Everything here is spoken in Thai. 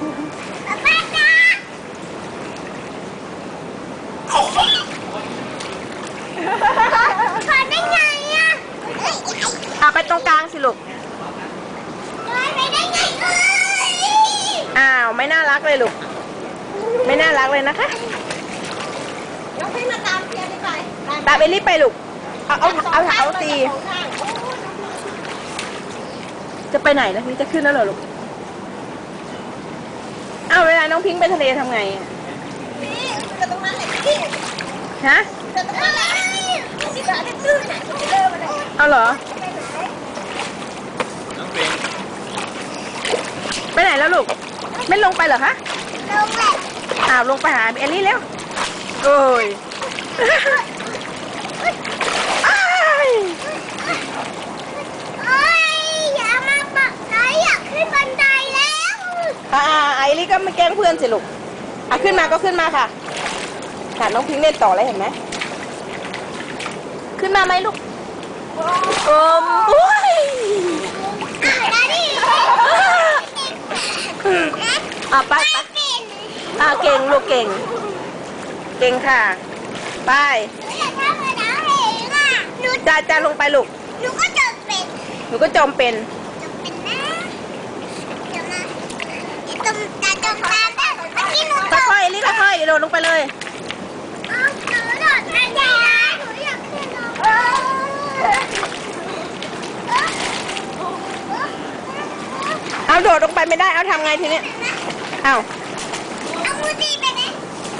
ขอได้ไไปตรงกลางสิลูกไปได้ไงเอ้ยอ้าไม่น่ารักเลยลูก ไม่น่ารักเลยนะคะเราให้มาตามเพีลี่ว่ตาเอลลี่ไปลูก เอาเอาเอาเอาตี จะไปไหนนะนี่จะขึ้นแล้วเหรอลูก อ้าวเวลาน้องพิงค์ไปทะเลทำไงอะนี่จะตรงนั้นแหละพี่ฮะ จะตรงนั้นแหละพี่จะได้ตื้นไหนเดินมาเลยเอาเหรอ น้องปิงไปไหนแล้วลูก ไม่ลงไปเหรอคะ ลงแหละอ้าวลงไปหาเอลลี่แล้ว โอ้ยอ้าย โอ้ยอย่ามาปักไหนอยากขึ้นบันไดแล้ว อ่าไอ ลี่ก็ไม่แกล้งเพื่อนสิลูกอะขึ้นมาก็ขึ้นมาค่ะค่ะน้องพิงค์เล่นต่อเลยเห็นไหมขึ้นมาไหมลูกเอิมอุ้ยอะได้ดิอะไปไปเป็นอะเก่งลูกเก่ง เก่งค่ะ ไปหนูอยากทำให้น้าเห็นอะหนูจ้าจ้าลงไปลูกหนูก็จะเป็นหนูก็จมเป็นจะเป็น จมค่อกี้หนูตกค่อยลิค่อยโดดลงไปเลยเอาโดดลงไปไม่ได้ เอาทำไงทีนี้เอา เอามือตีไปนะ